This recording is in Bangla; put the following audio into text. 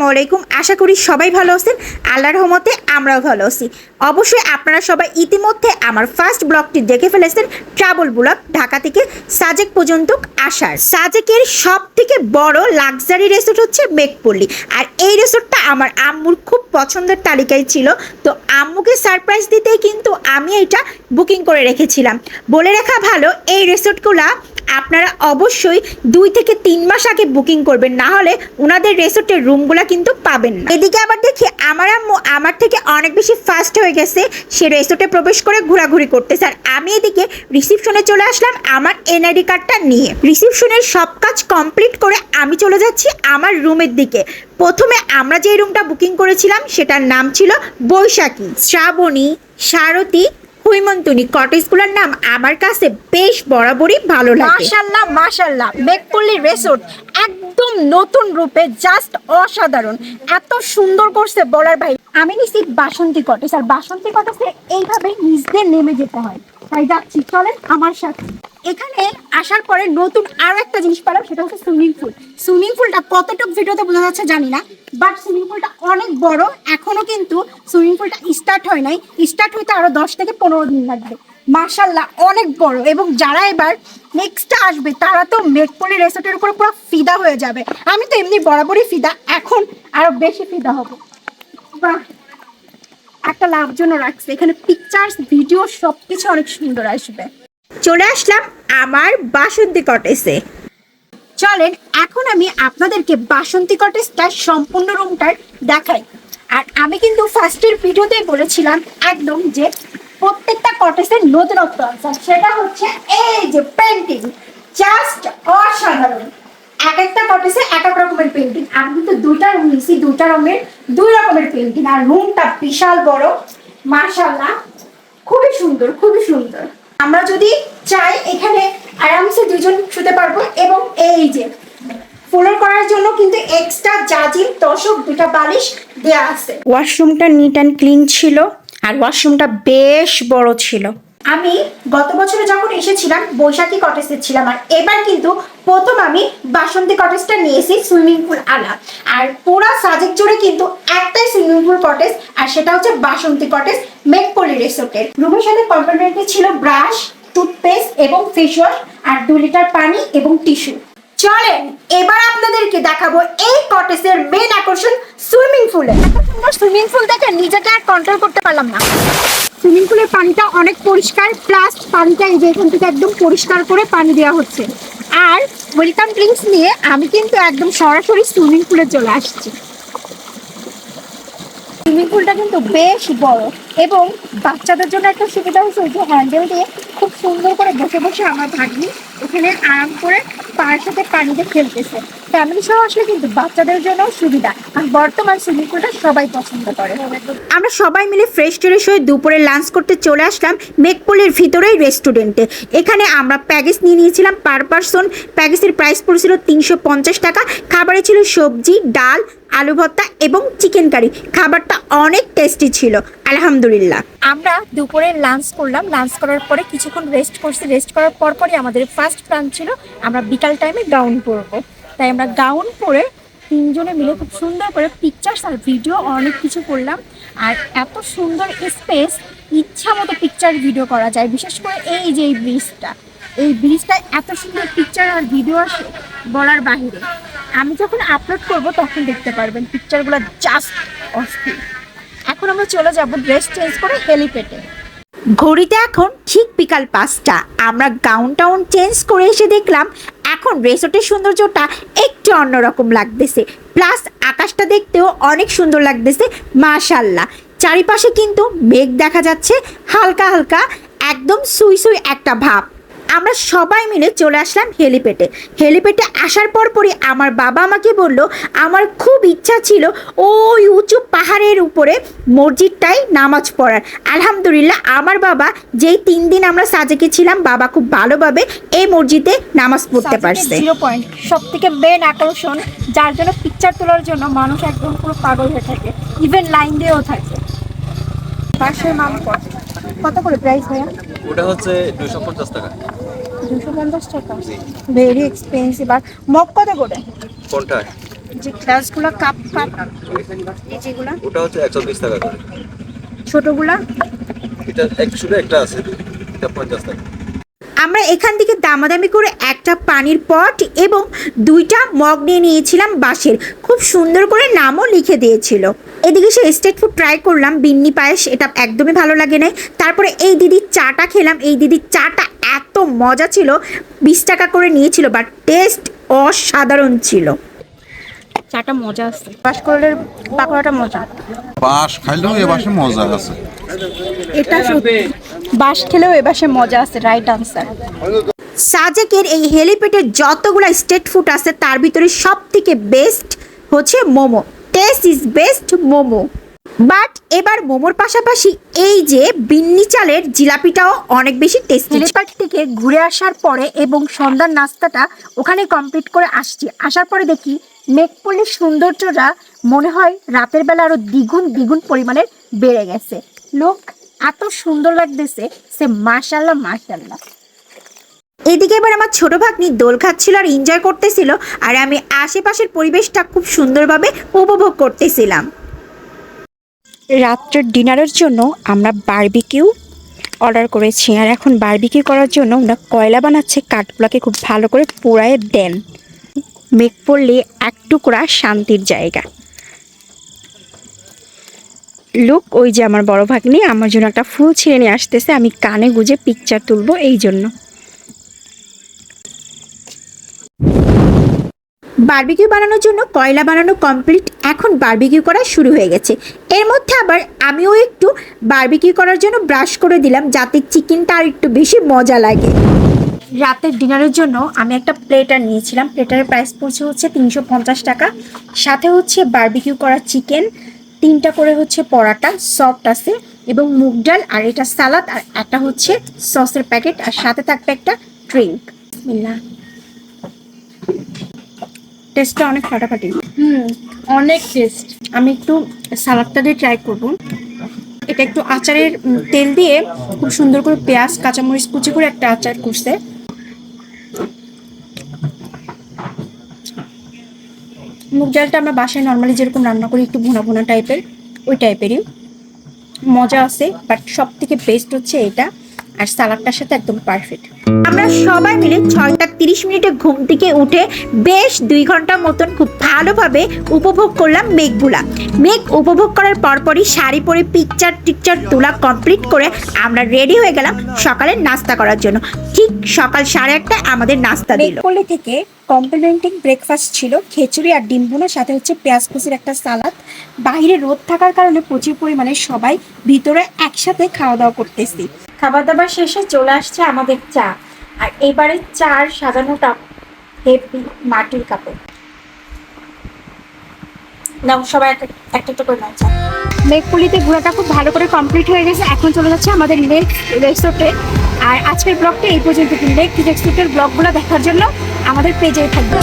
আসসালামু আলাইকুম। আশা করি সবাই ভালো আছেন। আল্লাহর রহমতে আমরাও ভালো আছি। অবশ্যই আপনারা সবাই ইতিমধ্যে আমার ফার্স্ট ব্লগটি দেখে ফেলেছেন। ট্রাভেল ব্লগ ঢাকা থেকে সাজেক পর্যন্ত আসার। সাজেকের সব থেকে বড় লাক্সারি রেসোর্ট হচ্ছে মেঘপল্লী। আর এই রেসোর্টটা আমার আম্মুর খুব পছন্দের তালিকায় ছিল। তো আম্মুকে সারপ্রাইজ দিতেই কিন্তু আমি এটা বুকিং করে রেখেছিলাম। বলে রাখা ভালো, এই রেসোর্টগুলা আপনারা অবশ্যই দুই থেকে তিন মাস আগে বুকিং করবেন। না হলে ওনাদের রেসোর্টের রুমগুলো কিন্তু পাবেন না। এদিকে আবার দেখি আমার আম্মু আমার থেকে অনেক বেশি ফাস্ট হয়ে গেছে। সে রেসোর্টে প্রবেশ করে ঘোরাঘুরি করতেছে। আর আমি এদিকে রিসিপশনে চলে আসলাম আমার এনআইডি কার্ডটা নিয়ে। রিসিপশনের সব কাজ কমপ্লিট করে আমি চলে যাচ্ছি আমার রুমের দিকে। প্রথমে আমরা যে রুমটা বুকিং করেছিলাম সেটার নাম ছিল বৈশাখী। শ্রাবণী সারথী হৈমন্তনী। কটেজগুলোর নাম আমার কাছে বেশ বরাবরই ভালো লাগে। মাশাল্লাহ মাশাল্লাহ। মেঘপল্লী রেসোর্ট একদম নতুন রূপে জাস্ট অসাধারণ। এত সুন্দর করছে বলার ভাই আমি নিছি বাসন্তী কটেজ আর বাসন্তী কটেজে এইভাবে নিচ দিয়ে নেমে যেতে হয়। তাই যাচ্ছি, চলেন আমার সাথে। এখানে আসার পরে নতুন আরও একটা জিনিস পেলাম, সেটা হচ্ছে সুইমিং পুল সুইমিং পুলটা কতটুকু ভিডিওতে বোঝা যাচ্ছে জানি না বাট সুইমিং পুলটা অনেক বড়। এখনও কিন্তু সুইমিং পুলটা স্টার্ট হয় নাই। স্টার্ট হইতে আরও দশ থেকে পনেরো দিন লাগবে। মার্শাল্লাহ অনেক বড়। এবং যারা এবার নেক্সট আসবে, তারা তো মেঘপলি রেসর্টের উপর পুরো ফিদা হয়ে যাবে। আমি তো এমনি বরাবরই ফিদা, এখন আরও বেশি ফিদা হব। বাহ, একটা লাভ জন্য রাখছে। এখানে পিকচার্স ভিডিও সবকিছু অনেক সুন্দর আসবে। চলে আসলাম আমার বাসন্তী কটেজে চলেন, এখন আমি আপনাদেরকে বাসন্তী কটেজটার সম্পূর্ণ রুমটার দেখাই। আর আমি কিন্তু ফার্স্টের ভিডিওতে বলেছিলাম একদম যে প্রত্যেকটা কটেজের নতুনত্ব আছে। সেটা হচ্ছে এই যে পেন্টিং জাস্ট অসাধারণ। এক একটা কটেজে এক এক রকমের পেন্টিং আমি কিন্তু দুইটা রুম নিয়েছি দুইটা রঙের, দুই রকমের পেন্টিং আর রুমটা বিশাল বড় মার্শাল্লাহ খুবই সুন্দর খুবই সুন্দর। আমরা যদি চাই এখানে আরামসে দুজন শুতে পারব এবং এই যে ফ্লোর করার জন্য কিন্তু এক্সট্রা জাজিম দশক দুটা বালিশ দেয়া আছে। ওয়াশরুমটা নিট অ্যান্ড ক্লিন ছিল। আর ওয়াশরুমটা বেশ বড় ছিল। আমি গত বছরে যখন এসেছিলাম, বৈশাখী কটেজে ছিলাম, আর এবার কিন্তু প্রথম আমি বাসন্তী কটেজটা নিয়েছি সুইমিং পুল আলা। আর পুরা সাজেক জুড়ে কিন্তু একটাই সুইমিং পুল কটেজ আর সেটা হচ্ছে বাসন্তী কটেজ মেঘপলি রিসোর্টের রুমের সাথে কমপ্লিমেন্টারি ছিল ব্রাশ টুথপেস্ট এবং ফেস ওয়াশ আর দু লিটার পানি এবং টিস্যু চলেন, এবার আপনাদেরকে দেখাবো এই কটেজের মেন আকর্ষণ পুলে সুইমিং পুল দেখে নিজেকে আর কন্ট্রোল করতে পারলাম না। সুইমিং পুলের পানিটা অনেক পরিষ্কার প্লাস পানিটা এই যে এখান থেকে একদম পরিষ্কার করে পানি দেওয়া হচ্ছে। আর ওয়েলকাম ড্রিঙ্কস নিয়ে আমি কিন্তু একদম সরাসরি সুইমিং পুলে চলে আসছি। সুইমিং পুলটা কিন্তু বেশ বড় এবং বাচ্চাদের জন্য একটা সুবিধা হচ্ছে ওই যে হ্যান্ডেল দিয়ে খুব সুন্দর করে বসে বসে আমার ভাগ্নি এখানে আরাম করে পায়ের সাথে পানিতে খেলতেছে। ফ্যামিলি সহ আসলে কিন্তু বাচ্চাদের জন্য সুবিধা। আর বর্তমান সুইমিং পুলটা সবাই পছন্দ করে। আমরা সবাই মিলে ফ্রেশ ট্রেশ হয়ে দুপুরে লাঞ্চ করতে চলে আসলাম মেঘপলের ভিতরেই রেস্টুরেন্টে এখানে আমরা প্যাকেজ নিয়ে নিয়েছিলাম পার পারসন প্যাকেজের প্রাইস পড়েছিল তিনশো পঞ্চাশ টাকা। খাবারে ছিল সবজি ডাল আলু ভর্তা এবং চিকেন কারি খাবারটা অনেক টেস্টি ছিল। আলহামদুলিল্লাহ। আমরা দুপুরে লাঞ্চ করলাম। লাঞ্চ করার পরে কিছুক্ষণ রেস্ট করছি। রেস্ট করার পর পরই আমাদের ফার্স্ট প্ল্যান ছিল আমরা বিকাল টাইমে ডাউন পরবো তাই আমরা গাউন পরে তিনজনে মিলে খুব সুন্দর করে পিকচার্স আর ভিডিও অনেক কিছু করলাম। আর এত সুন্দর স্পেস ইচ্ছা মতো পিকচার ভিডিও করা যায়, বিশেষ করে এই যে এই ব্রিজটা এই ব্রিজটা এত সুন্দর পিকচার আর ভিডিও বলার বাহিরে। আমি যখন আপলোড করব তখন দেখতে পারবেন পিকচারগুলো জাস্ট অস্থির। এখন আমরা চলে যাব ড্রেস চেঞ্জ করে হেলিপ্যাডে ঘড়িতে এখন ঠিক বিকাল পাঁচটা। আমরা গাউন টাউন চেঞ্জ করে এসে দেখলাম এখন রেসর্টের সৌন্দর্যটা একটু অন্যরকম লাগতেছে। প্লাস আকাশটা দেখতেও অনেক সুন্দর লাগতেছে মাশাল্লাহ চারিপাশে কিন্তু মেঘ দেখা যাচ্ছে, হালকা হালকা, একদম সুই সুই একটা ভাব। আমরা সবাই মিলে চলে আসলাম হেলিপ্যাডে। হেলিপ্যাডে আসার পর পরই আমার বাবা আমাকে বলল আমার খুব ইচ্ছা ছিল ওই উঁচু পাহাড়ের উপরে মসজিদটায় নামাজ পড়ার। আলহামদুলিল্লাহ আমার বাবা যেই তিন দিন আমরা সাজেকে ছিলাম বাবা খুব ভালোভাবে এই মসজিদে নামাজ পড়তে পারছে। জিরো পয়েন্ট সব থেকে মেন আকর্ষণ যার জন্য পিকচার তোলার জন্য মানুষ একদম পুরো পাগল হয়ে থাকে ইভেন লাইন দিয়েও থাকে। পাশের কত? কত করে প্রাইস ভাইয়া? ওটা হচ্ছে দুশো পঞ্চাশ টাকা। দুশো পঞ্চাশ টাকা। ভেরি এক্সপেন্সিভ আর মগ কত করে? কোনটা? যে গ্লাসগুলো কাপ কাপ। এই যেগুলো। ওটা হচ্ছে একশো বিশ টাকা করে। ছোটগুলা। এটা একশো একটা আছে। এটা পঞ্চাশ টাকা। আমরা এখান থেকে দামাদামি করে একটা পানির পট এবং দুইটা মগ নিয়ে নিয়েছিলাম বাঁশের। খুব সুন্দর করে নামও লিখে দিয়েছিল। এদিকে সে স্টেট ফুড ট্রাই করলাম বিন্নি পায়েস এটা একদমই ভালো লাগে নাই। তারপরে এই দিদির চাটা খেলাম। এই দিদির চাটা এত মজা ছিল বিশ টাকা করে নিয়েছিল বাট টেস্ট অসাধারণ ছিল। চাটা মজা আছে। বাসকলের পাকোড়াটা মজা। বাঁশ খাইলেও এ বাসে মজা আছে। এটা বাস খেলেও এবাসে মজা আছে রাইট আনসার সাজেকের এই হেলিপ্যাডের যতগুলো স্টেট ফুড আছে তার ভিতরে সব থেকে বেস্ট হচ্ছে momo. Taste is best momo. But এবার মোমোর পাশাপাশি এই যে বিন্নি চালের জিলাপিটাও অনেক বেশি টেস্টি হেলিপ্যাড থেকে ঘুরে আসার পরে এবং সন্ধ্যার নাস্তাটা ওখানে কমপ্লিট করে আসছি। আসার পরে দেখি মেঘপল্লির সৌন্দর্যটা মনে হয় রাতের বেলা আরও দ্বিগুণ দ্বিগুণ পরিমাণে বেড়ে গেছে। লোক এত সুন্দর লাগতেছে সে মাশাল্লাহ মাশাল্লাহ এদিকে এবার আমার ছোট ভাগ্নি দোল খাচ্ছিল আর এনজয় করতেছিল আর আমি আশেপাশের পরিবেশটা খুব সুন্দরভাবে উপভোগ করতেছিলাম। রাত্রের ডিনারের জন্য আমরা বারবিকিউ অর্ডার করেছি। আর এখন বারবিকিউ করার জন্য ওরা কয়লা বানাচ্ছে, কাঠগুলোকে খুব ভালো করে পোড়ায় দেন। মেঘ পড়লে এক টুকরা শান্তির জায়গা। লুক ওই যে আমার বড় ভাগ্নি আমার জন্য একটা ফুল ছিঁড়ে নিয়ে আসতেছে, আমি কানে গুজে পিকচার তুলবো, এই জন্য। বারবিকিউ বানানোর জন্য কয়লা বানানো কমপ্লিট এখন বারবিকিউ করা শুরু হয়ে গেছে। এর মধ্যে আবার আমিও একটু বার্বিকিউ করার জন্য ব্রাশ করে দিলাম, যাতে চিকেনটা আর একটু বেশি মজা লাগে। রাতের ডিনারের জন্য আমি একটা প্লেটার নিয়েছিলাম। প্লেটারের প্রাইস পড়ছে হচ্ছে তিনশো পঞ্চাশ টাকা। সাথে হচ্ছে বারবিকিউ করা চিকেন, তিনটা করে হচ্ছে পরাটা সফট আছে, এবং মুগ ডাল, আর এটা সালাদ, আর একটা হচ্ছে সসের প্যাকেট আর সাথে থাকবে একটা ড্রিঙ্ক মিল্লা টেস্টটা অনেক ফাটাফাটি। হুম অনেক টেস্ট আমি একটু সালাদটা দিয়ে ট্রাই করব। এটা একটু আচারের তেল দিয়ে খুব সুন্দর করে পেঁয়াজ কাঁচামরিচ কুচি করে একটা আচার করছে। মুগ ডালটা আমরা বাসায় নর্মালি যেরকম রান্না করি একটু ভুনা ভুনা টাইপের ওই টাইপেরই মজা আছে বাট সব থেকে বেস্ট হচ্ছে এটা। আর সালাডটার সাথে একদম পারফেক্ট আমরা সবাই মিলে ছয়টা তিরিশ মিনিটে ঘুম থেকে উঠে বেশ দুই ঘণ্টা মতন খুব ভালোভাবে উপভোগ করলাম মেঘগুলা। মেঘ উপভোগ করার পরপরই শাড়ি পরে পিকচার টিকচার তোলা কমপ্লিট করে আমরা রেডি হয়ে গেলাম সকালের নাস্তা করার জন্য। ঠিক সকাল সাড়ে আটটায় আমাদের নাস্তা দিল। মেঘপল্লি থেকে কমপ্লিমেন্টিং ব্রেকফাস্ট ছিল, খিচুড়ি আর ডিম সাথে হচ্ছে পেঁয়াজ কুচির একটা সালাদ। বাইরে রোদ থাকার কারণে প্রচুর পরিমাণে সবাই ভিতরে একসাথে খাওয়া দাওয়া করতেছি। খাবার দাবার শেষে চলে আসছে আমাদের চা। আর এবারে চার সাজানোটা হেভি মাটির কাপড়। নাও, সবাই একটা একটা করে নাও, চা। মেঘপুলিতে ঘোরাটা খুব ভালো করে কমপ্লিট হয়ে গেছে। এখন চলে যাচ্ছে আমাদের নেক্সট রেসোর্টে আর আজকের ব্লগটা এই পর্যন্ত নেক্সট রেসোর্টের ব্লগগুলো দেখার জন্য আমাদের পেজে থাকবে।